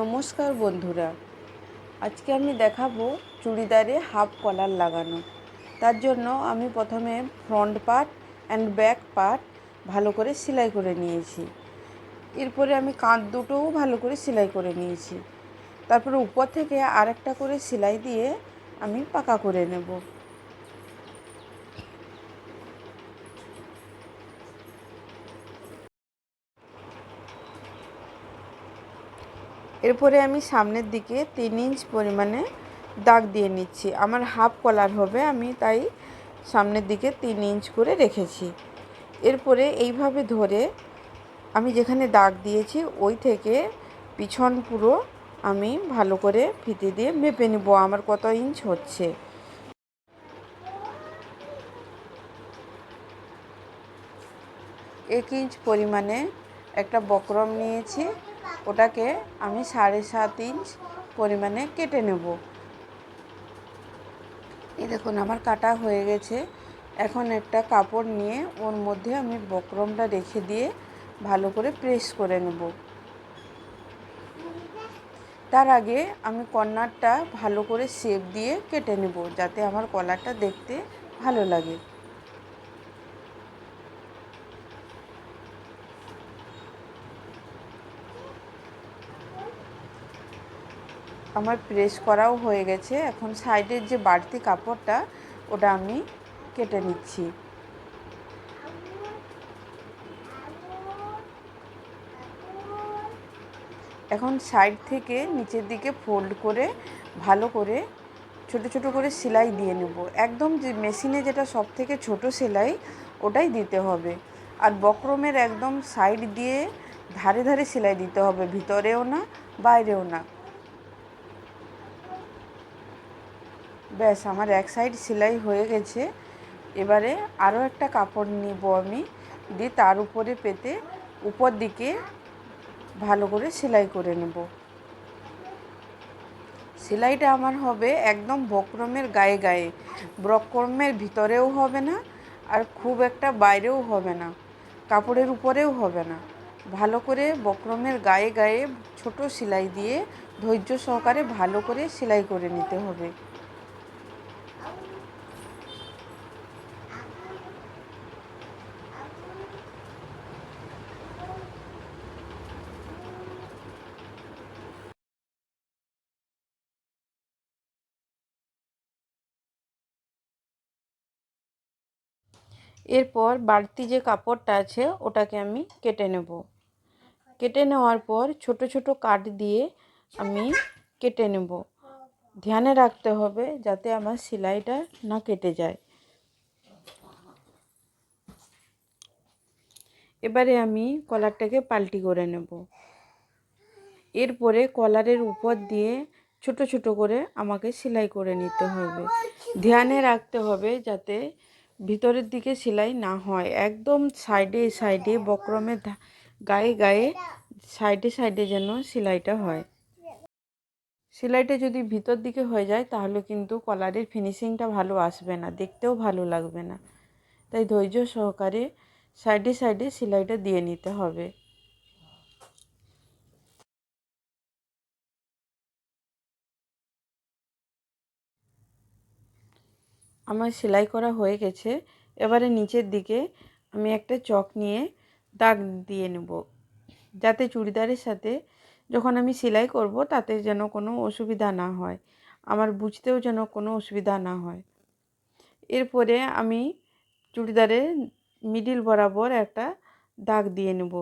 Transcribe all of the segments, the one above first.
নমস্কার বন্ধুরা। আজকে আমি দেখাবো চুড়িদারে হাফ কলার লাগানো। তার জন্য আমি প্রথমে front part and back part ভালো করে সেলাই করে নিয়েছি। এরপরে আমি কাঁধ দুটোও ভালো করে সেলাই করে নিয়েছি। তারপরে উপর থেকে আরেকটা করে সেলাই দিয়ে আমি পাকা করে নেব। এরপরে আমি সামনের দিকে তিন ইঞ্চ পরিমাণে দাগ দিয়ে নিচ্ছি। আমার হাফ কলার হবে, আমি তাই সামনের দিকে তিন ইঞ্চ করে রেখেছি। এরপরে এইভাবে ধরে আমি যেখানে দাগ দিয়েছি, ওই থেকে পিছন পুরো আমি ভালো করে ফিতে দিয়ে মেপে নেব, আমার কত ইঞ্চ হচ্ছে। এক ইঞ্চ পরিমাণে একটা বক্রম নিয়েছি। ওটাকে আমি সাড়ে সাত ইঞ্চ পরিমাণে কেটে নেব। এই দেখুন, আমার কাটা হয়ে গেছে। এখন একটা কাপড় নিয়ে ওর মধ্যে আমি বক্রমটা রেখে দিয়ে ভালো করে প্রেস করে নেব। তার আগে আমি কর্নারটা ভালো করে শেপ দিয়ে কেটে নেব, যাতে আমার কলারটা দেখতে ভালো লাগে। আমার প্রেস করাও হয়ে গেছে। এখন সাইডের যে বাড়তি কাপড়টা, ওটা আমি কেটে নিচ্ছি। এখন সাইড থেকে নিচের দিকে ফোল্ড করে, ভালো করে ছোট ছোট করে সেলাই দিয়ে নেব। একদম যে মেশিনে যেটা সব থেকে ছোট সেলাই, ওটাই দিতে হবে। আর বক্রমের একদম সাইড দিয়ে ধারে ধারে সেলাই দিতে হবে, ভিতরেও না, বাইরেও না। ব্যাস, আমার এক সাইড সেলাই হয়ে গেছে। এবারে আরও একটা কাপড় নিব আমি, দিয়ে তার উপরে পেতে উপর দিকে ভালো করে সেলাই করে নেব। সেলাইটা আমার হবে একদম বক্রমের গায়ে গায়ে। বক্রমের ভিতরেও হবে না, আর খুব একটা বাইরেও হবে না। কাপড়ের উপরেও হবে না। ভালো করে বক্রমের গায়ে গায়ে ছোট সেলাই দিয়ে ধৈর্য সহকারে ভালো করে সেলাই করে নিতে হবে। এরপর বাড়তি যে কাপড়টা আছে, ওটাকে আমি কেটে নেব। কেটে নেওয়ার পর ছোট ছোট কাট দিয়ে আমি কেটে নেব। ধ্যানে রাখতে হবে যাতে আমার সেলাইটা না কেটে যায়। এবারে আমি কলারটাকে পাল্টি করে নেব। এরপরে কলারের উপর দিয়ে ছোট ছোট করে আমাকে সেলাই করে নিতে হবে। ধ্যানে রাখতে হবে যাতে ভিতরের দিকে সেলাই না হয়। একদম সাইডে সাইডে বক্রমের গায়ে গায়ে সাইডে সাইডে যেন সেলাইটা হয়। সেলাইটা যদি ভিতর দিকে হয়ে যায়, তাহলে কিন্তু কলারের ফিনিশিংটা ভালো আসবে না, দেখতেও ভালো লাগবে না। তাই ধৈর্য সহকারে সাইডে সাইডে সেলাইটা দিয়ে নিতে হবে। আমার সেলাই করা হয়ে গেছে। এবারে নিচের দিকে আমি একটা চক নিয়ে দাগ দিয়ে নেব। যাতে চুড়িদারের সাথে যখন আমি সেলাই করব তাতে যেন কোনো অসুবিধা না হয়। আমার বুঝতেও যেন কোনো অসুবিধা না হয়। এরপরে আমি চুড়িদারের মিডিল বরাবর একটা দাগ দিয়ে নেব।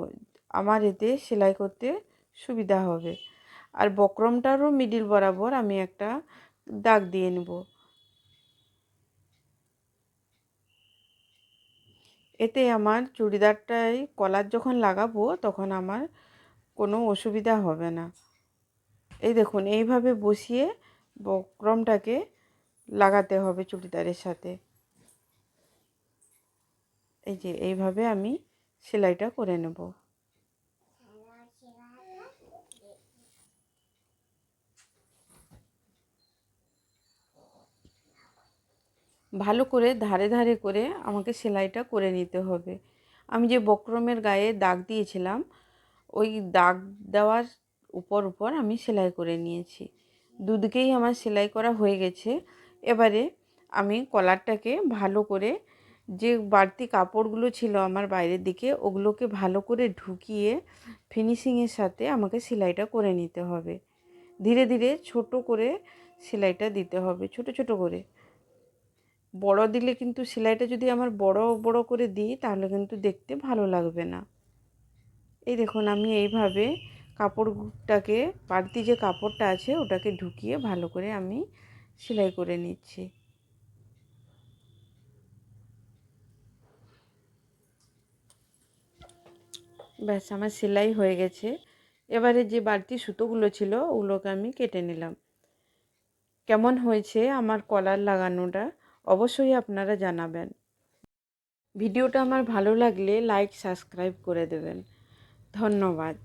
আমার এতে সেলাই করতে সুবিধা হবে। আর বক্রমটারও মিডিল বরাবর আমি একটা দাগ দিয়ে নেব। এতে আমার চুড়িদারটায় কলার যখন লাগাবো, তখন আমার কোনো অসুবিধা হবে না। এই দেখুন, এইভাবে বসিয়ে বক্রমটাকে লাগাতে হবে চুড়িদারের সাথে। এই যে, এইভাবে আমি সেলাইটা করে নেব। ভালো করে ধারে ধারে করে আমাকে সেলাইটা করে নিতে হবে। আমি যে বক্রমের গায়ে দাগ দিয়েছিলাম, ওই দাগ দেওয়ার উপর উপর আমি সেলাই করে নিয়েছি। দুদিকেই আমার সেলাই করা হয়ে গেছে। এবারে আমি কলারটাকে ভালো করে যে বাড়তি কাপড়গুলো ছিল আমার বাইরের দিকে, ওগুলোকে ভালো করে ঢুকিয়ে ফিনিশিংয়ের সাথে আমাকে সেলাইটা করে নিতে হবে। ধীরে ধীরে ছোট করে সেলাইটা দিতে হবে, ছোট ছোট করে। বড় দিলে কিন্তু সেলাইটা যদি আমার বড় বড় করে দিই, তাহলে কিন্তু দেখতে ভালো লাগবে না। এই দেখুন, আমি এইভাবে কাপড়টাকে, বাড়তি যে কাপড়টা আছে, ওটাকে ঢুকিয়ে ভালো করে আমি সেলাই করে নিচ্ছি। ব্যাস, আমার সেলাই হয়ে গেছে। এবারে যে বাড়তি সুতোগুলো ছিল, ওগুলোকে আমি কেটে নিলাম। কেমন হয়েছে আমার কলার লাগানোটা? অবশ্যই আপনারা জানাবেন। ভিডিওটা আমার ভালো লাগলে লাইক সাবস্ক্রাইব করে দেবেন। ধন্যবাদ।